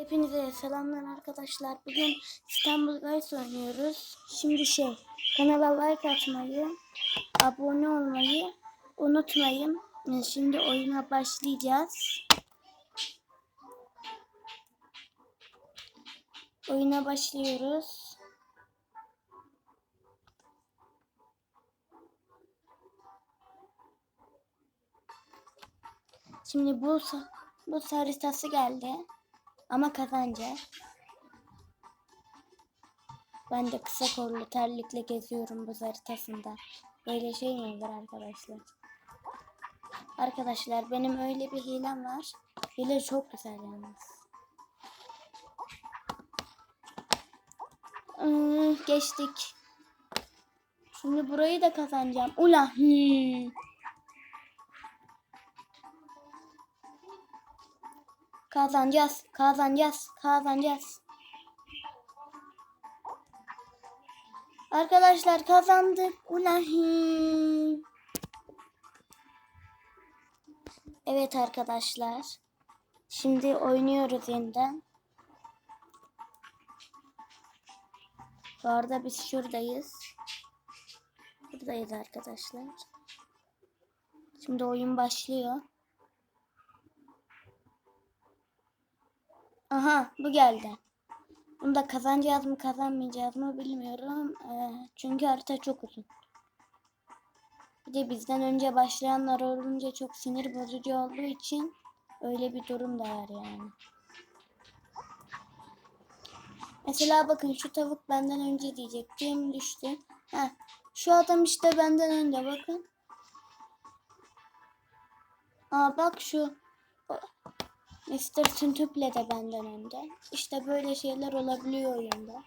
Hepinize selamlar arkadaşlar. Bugün İstanbul Guys oynuyoruz. Şimdi şey, kanala like atmayı, abone olmayı unutmayın. Şimdi oyuna başlayacağız. Oyuna başlıyoruz. Şimdi bu bu haritası geldi. Ama kazanacak. Ben de kısa kollu terlikle geziyorum bu haritasında. Böyle şey mi olur arkadaşlar? Arkadaşlar benim öyle bir hilem var. Hile çok güzel yalnız. Iı, geçtik. Şimdi burayı da kazanacağım. Ula. hmm. Kazanacağız, kazanacağız, kazanacağız. Arkadaşlar kazandık. Ulahi. Evet arkadaşlar. Şimdi oynuyoruz yeniden. Bu arada biz şuradayız. Buradayız arkadaşlar. Şimdi oyun başlıyor. Aha bu geldi. Bunu da kazanacağız mı kazanmayacağız mı bilmiyorum. Ee, çünkü harita çok uzun. Bir de bizden önce başlayanlar olunca çok sinir bozucu olduğu için öyle bir durum da var yani. Mesela bakın şu tavuk benden önce diyecektim düştü. Heh, şu adam işte benden önce bakın. Aa bak şu Mr. Tüntüple de benden önde. İşte böyle şeyler olabiliyor oyunda.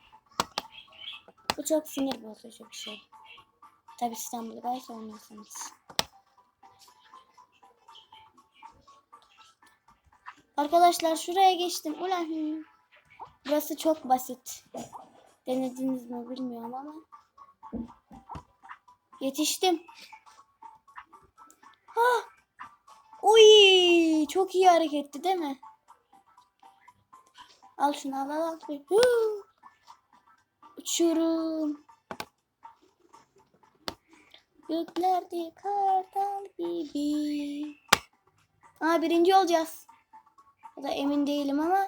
Bu çok sinir bozucu bir şey. Tabi İstanbul Guys oynuyorsanız. Arkadaşlar şuraya geçtim. Ulan. Burası çok basit. Denediniz mi bilmiyorum ama. Yetiştim. Ha! Uy, çok iyi hareketti değil mi? Al şunu al al. al. Huu! Uçuyorum. Göklerde kartal gibi. Aa birinci olacağız. Ya da emin değilim ama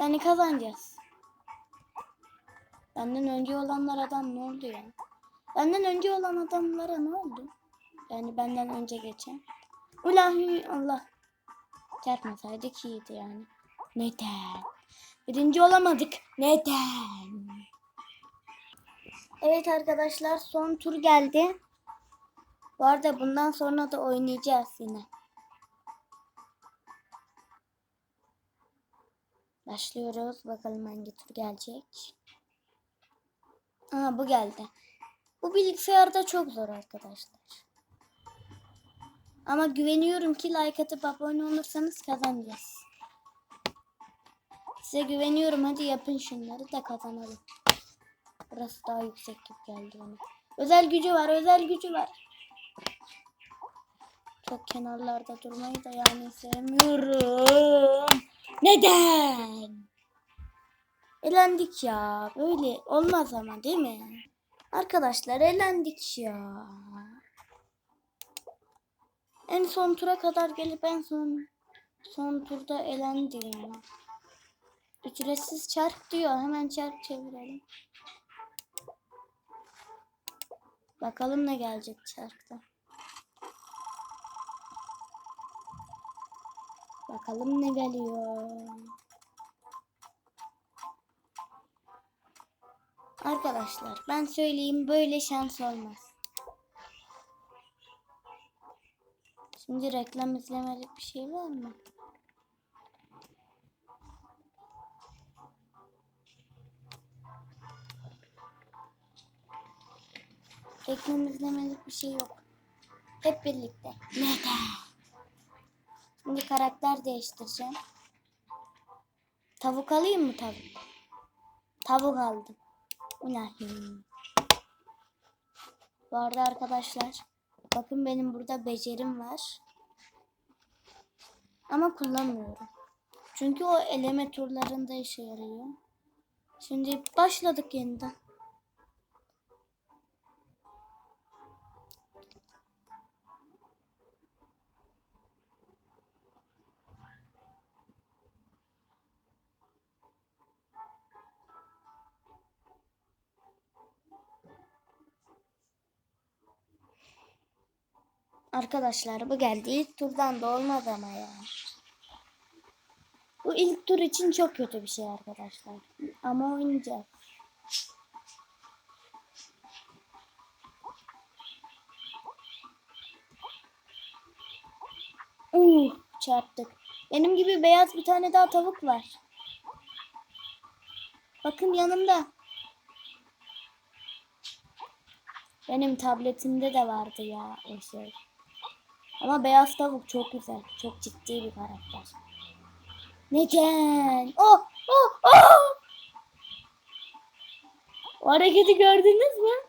yani kazanacağız. Benden önce olanlar adam ne oldu ya? Benden önce olan adamlara ne oldu? Yani benden önce geçen. Ulan Allah. Çarpmasaydık iyiydi yani. Neden? Birinci olamadık. Neden? Evet arkadaşlar son tur geldi. Bu arada bundan sonra da oynayacağız yine. Başlıyoruz. Bakalım hangi tur gelecek. Aha bu geldi. Bu bilgisayarda çok zor arkadaşlar. Ama güveniyorum ki like atıp abone olursanız kazanacağız. Size güveniyorum. Hadi yapın şunları da kazanalım. Burası daha yüksek gibi geldi bana. Özel gücü var. Özel gücü var. Çok kenarlarda durmayı da yani sevmiyorum. Neden? Elendik ya. Böyle olmaz ama değil mi? Arkadaşlar elendik ya. En son tura kadar gelip en son son turda elendim. Ücretsiz çarp diyor. Hemen çarp çevirelim. Bakalım ne gelecek çarkta. Bakalım ne geliyor. Arkadaşlar ben söyleyeyim böyle şans olmaz. Şimdi reklam izlemelik bir şey var mı? Reklam izlemelik bir şey yok. Hep birlikte. Neden? Şimdi karakter değiştireceğim. Tavuk alayım mı tavuk? Tavuk aldım. Ulahim. Bu arada arkadaşlar bakın benim burada becerim var. Ama kullanmıyorum. Çünkü o eleme turlarında işe yarıyor. Şimdi başladık yeniden. Arkadaşlar bu geldi. İlk turdan da olmadı ama ya. Bu ilk tur için çok kötü bir şey arkadaşlar. Ama oynayacağız. Uh, çarptık. Benim gibi beyaz bir tane daha tavuk var. Bakın yanımda. Benim tabletimde de vardı ya o şey. Ama beyaz tavuk çok güzel. Çok ciddi bir karakter. Neden? Oh, oh, oh! O hareketi gördünüz mü?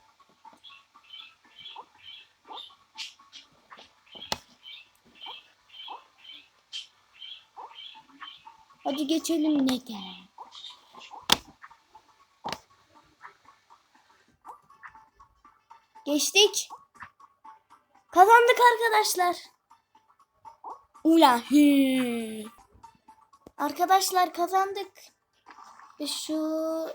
Hadi geçelim neden? Geçtik. Kazandık arkadaşlar. Ula hı. Arkadaşlar kazandık. Biz şu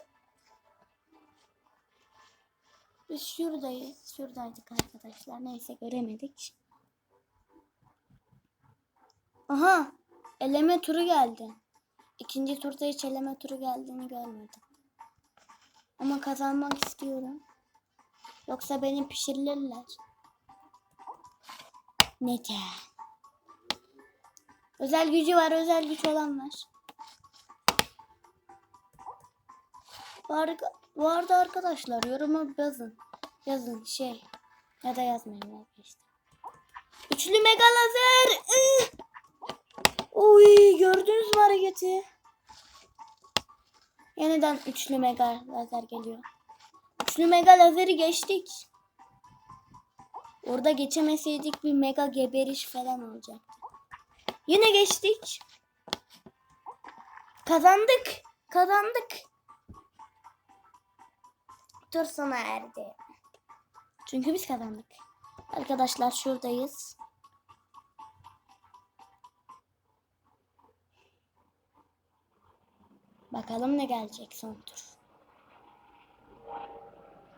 biz şuradayız. Şuradaydık arkadaşlar. Neyse göremedik. Aha. Eleme turu geldi. İkinci turda hiç eleme turu geldiğini görmedim. Ama kazanmak istiyorum. Yoksa beni pişirirler. Neden? Özel gücü var, özel güç olan var. Var, bu arada arkadaşlar yoruma yazın. Yazın şey. Ya da yazmayın vazgeçtim. Üçlü mega lazer. Uy gördünüz mü hareketi? Yeniden üçlü mega lazer geliyor. Üçlü mega lazeri geçtik. Orada geçemeseydik bir mega geberiş falan olacaktı. Yine geçtik. Kazandık. Kazandık. Tur sona erdi. Çünkü biz kazandık. Arkadaşlar şuradayız. Bakalım ne gelecek son tur.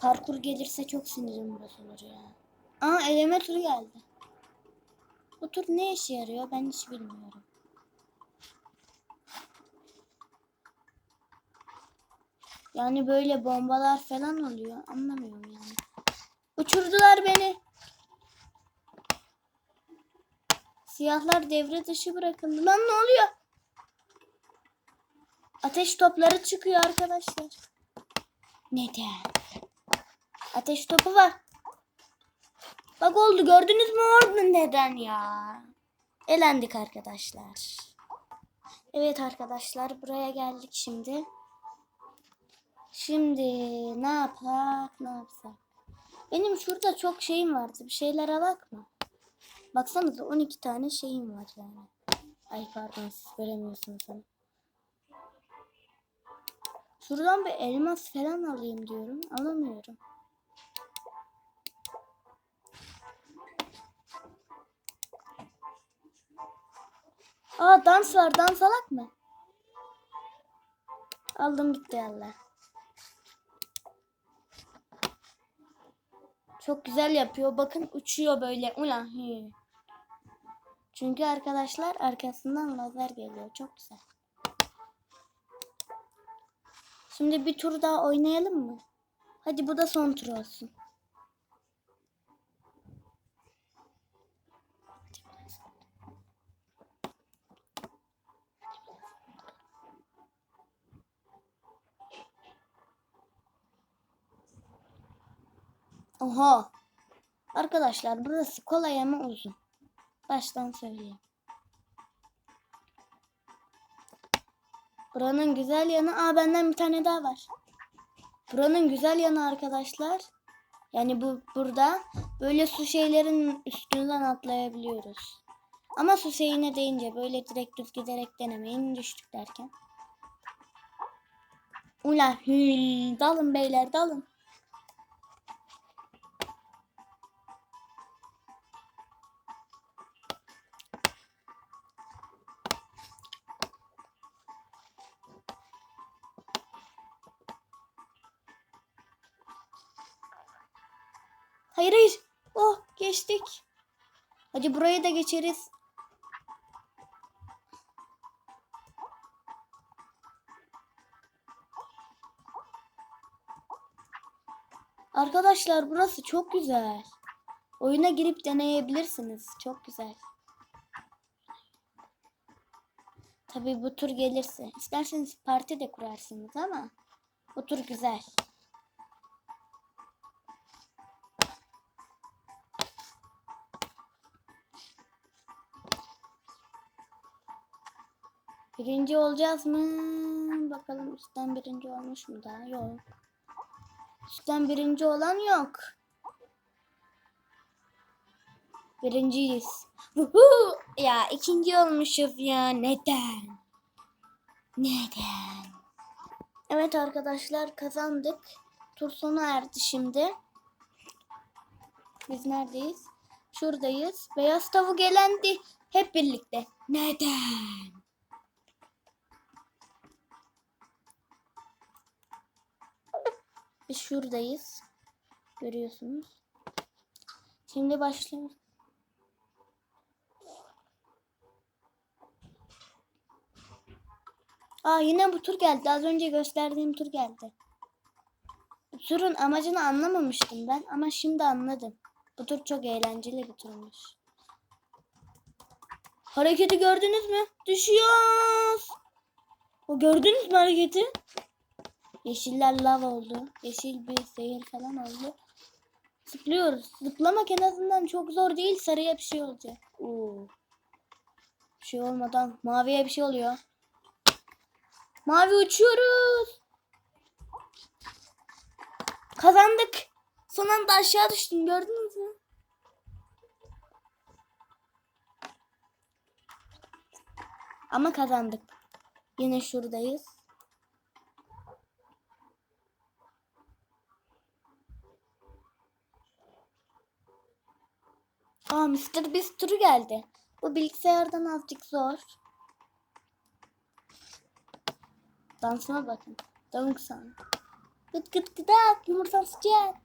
Parkur gelirse çok sinirim bozulur ya. Aa eleme turu geldi. Bu tur ne işe yarıyor ben hiç bilmiyorum. Yani böyle bombalar falan oluyor. Anlamıyorum yani. Uçurdular beni. Siyahlar devre dışı bırakıldı. Lan ne oluyor? Ateş topları çıkıyor arkadaşlar. Neden? Ateş topu var. Bak oldu gördünüz mü orada neden ya? Elendik arkadaşlar. Evet arkadaşlar buraya geldik şimdi. Şimdi ne yapak ne yapsak? Benim şurada çok şeyim vardı. Bir şeyler alak mı? Baksanıza 12 tane şeyim var yani. Ay pardon siz göremiyorsunuz ama. Şuradan bir elmas falan alayım diyorum. Alamıyorum. Aa dans var. Dans alak mı? Aldım gitti Allah. Çok güzel yapıyor. Bakın uçuyor böyle. Ulan. Çünkü arkadaşlar arkasından lazer geliyor. Çok güzel. Şimdi bir tur daha oynayalım mı? Hadi bu da son tur olsun. Oha. Arkadaşlar burası kolay ama uzun. Baştan söyleyeyim. Buranın güzel yanı... Aa benden bir tane daha var. Buranın güzel yanı arkadaşlar. Yani bu burada böyle su şeylerin üstünden atlayabiliyoruz. Ama Hüseyin'e deyince böyle direkt düz giderek denemeyin düştük derken. Ulan hül dalın beyler dalın. Hayır hayır. Oh geçtik. Hadi burayı da geçeriz. Arkadaşlar burası çok güzel. Oyuna girip deneyebilirsiniz. Çok güzel. Tabii bu tur gelirse. İsterseniz parti de kurarsınız ama bu tur güzel. Birinci olacağız mı? Bakalım üstten birinci olmuş mu daha? Yok. Üstten birinci olan yok. Birinciyiz. Vuhu! Ya ikinci olmuşuz ya. Neden? Neden? Evet arkadaşlar kazandık. Tur sona erdi şimdi. Biz neredeyiz? Şuradayız. Beyaz tavuk elendi. Hep birlikte. Neden? Biz şuradayız. Görüyorsunuz. Şimdi başlıyoruz. Aa yine bu tur geldi. Az önce gösterdiğim tur geldi. Bu turun amacını anlamamıştım ben ama şimdi anladım. Bu tur çok eğlenceli bir turmuş. Hareketi gördünüz mü? Düşüyoruz. O gördünüz mü hareketi? Yeşiller lav oldu. Yeşil bir zehir falan oldu. Zıplıyoruz. Zıplamak en azından çok zor değil. Sarıya bir şey olacak. Oo. Bir şey olmadan maviye bir şey oluyor. Mavi uçuyoruz. Kazandık. Son anda aşağı düştüm. Gördünüz mü? Ama kazandık. Yine şuradayız. Aa Mr. Beast turu geldi. Bu bilgisayardan azıcık zor. Dansına bakın. Davuk san. Gıt gıt gıdak yumurtam sıcak.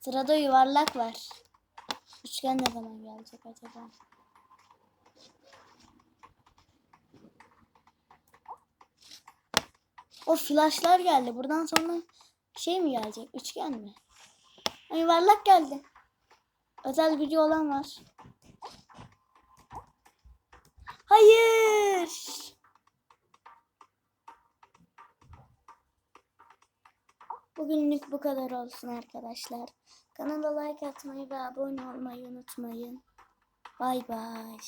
Sırada yuvarlak var. Üçgen ne zaman gelecek acaba? O flashlar geldi. Buradan sonra şey mi gelecek? Üçgen mi? Yuvarlak geldi. Özel gücü olan var. Hayır. Bugünlük bu kadar olsun arkadaşlar. Kanala like atmayı ve abone olmayı unutmayın. Bay bay.